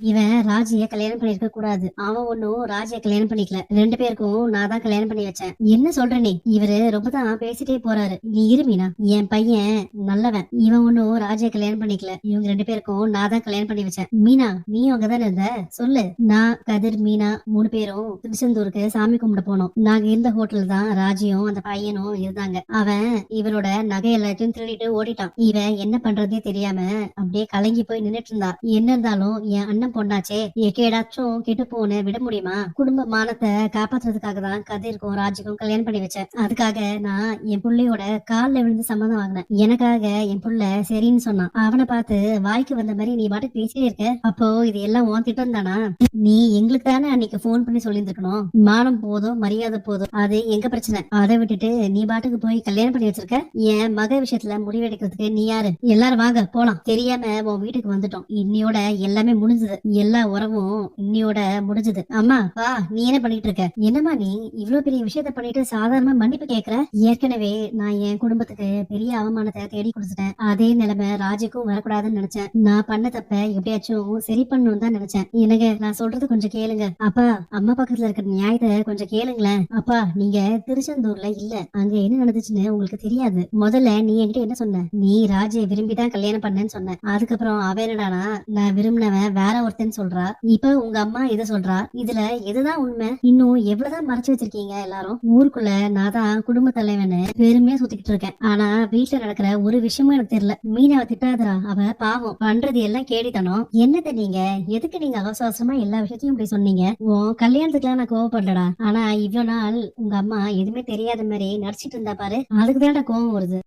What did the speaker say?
இவன் ராஜிய கல்யாணம் பண்ணிருக்க கூடாது. அவன் ஒன்னும் ராஜிய கல்யாணம் பண்ணிக்கல. ரெண்டு பேருக்கும் நான் தான் கல்யாணம் பண்ணி வச்சேன். என்ன சொல்ற நீ? இவரு ரொம்ப தான் பேசிட்டே போறாரு. நீ இரு மீனா. என் பையன் நல்லவன். இவன் ஒன்னும் ராஜிய கல்யாணம் பண்ணிக்கல. இவங்க ரெண்டு பேருக்கும் நான் தான் கல்யாணம் பண்ணி வச்சேன். மீனா நீ அங்கதானே இருந்த? சொல்லு. நான் கதிர் மீனா மூணு பேரும் திருச்செந்தூருக்கு சாமி கும்பிட போனோம். நாங்க இருந்த ஹோட்டல் தான் ராஜியும் அந்த பையனும் இருந்தாங்க. அவன் இவரோட நகை எல்லாத்தையும் திருடிட்டு ஓடிட்டான். இவன் என்ன பண்றதே தெரியாம அப்படியே கலங்கி போய் நின்னுட்டு இருந்தா என்ன இருந்தாலும் என் அண்ணன் பொண்ணாச்சே. எக்கேடாச்சும் கெட்டு போன விட முடியுமா? குடும்ப மானத்தை காப்பாத்துறதுக்காக தான் கதிர்க்கும் ராஜுக்கும் கல்யாணம் பண்ணி வச்சேன். அதுக்காக நான் என் புள்ளையோட கால்ல விழுந்து சம்மதம் வாங்கினேன். எனக்காக என் புள்ள சரின்னு சொன்னான். அவனை பார்த்து வாய்க்கு வந்த மாதிரி நீ பாட்டு பேசிட்டே இருக்க. அப்போ இது எல்லாம் உன் திட்டம் தானா? நீ எங்களுக்கு தானே அன்னைக்கு போன் பண்ணி சொல்லியிருந்துருக்கணும். மானம் போதும் மரியாதை போதும். அது எங்க பிரச்சனை? அதை விட்டுட்டு நீ பாட்டுக்கு போய் கல்யாணம் பண்ணி வச்சிருக்க? என் மக விஷயத்துல முடிவெடுக்கிறதுக்கு நீ யாரு? எல்லாரும் வாங்க போலாம். தெரியாம உன் வீட்டுக்கு வந்துட்டோம். இன்னையோட எல்லாமே முடிஞ்சது. எல்லா உறவும் இன்னையோட முடிஞ்சது. அம்மா வா நீ என்ன பண்ணிட்டு இருக்க என்னம்மா நீ இவ்ளோ பெரிய விஷயத்த பண்ணிட்டு சாதாரணமா மன்னிப்பு கேக்குற? ஏற்கனவே நான் என் குடும்பத்துக்கு பெரிய அவமானத்தை தேடி கொடுத்துட்டேன். அதே நிலைமை ராஜுக்கும் வரக்கூடாதுன்னு நினைச்சேன். நான் பண்ண தப்ப எப்படியாச்சும் சரி பண்ணணும் தான் நினைச்சேன். எனக்கு நான் சொல்றது கொஞ்சம் கேளுங்க. அப்பா அம்மா பக்கத்துல இருக்கிற நியாயத்தை கொஞ்சம் கேளுங்களேன். அப்பா நீங்க திருச்செந்தூர்ல இல்ல. அங்க என்ன நடந்துச்சுன்னு உங்களுக்கு தெரியாது. முதல்ல நீ என்கிட்ட என்ன சொன்ன? நீ ராஜை விரும்பி தான் கல்யாணம் பண்ணேன்னு சொன்ன. அதுக்கப்புறம் அவ என்னடானா நான் விரும்பினவன் வேற ஒருத்தன் சொல்றா இப்ப உங்க அம்மா இத சொல்றா இதுல எதுதான் உண்மை? இன்னும் எவ்வளவுதான் மறைச்சு வச்சிருக்கீங்க எல்லாரும்? ஊருக்குள்ள நான் தான் குடும்ப தலைவன்னு பெருமையா சுத்திக்கிட்டு இருக்கேன். ஆனா வீட்டுல நடக்கிற ஒரு விஷயமும் எனக்கு தெரியல. மீனாவை திட்டாதரா அவ பாவம். பண்றது எல்லாம் கேடித்தனம். என்னத்த நீங்க? எதுக்கு நீங்க அவசர அவசரமா எல்லா விஷயத்தையும் இப்படி சொன்னீங்க? உன் கல்யாணத்துக்குலாம் நான் கோவப்படலடா. ஆனா இவ்வளவு நாள் உங்க அம்மா எதுவுமே தெரியாத மாதிரி நடிச்சிட்டு இருந்தா பாரு. அதுக்குதான் கோவம் வருது.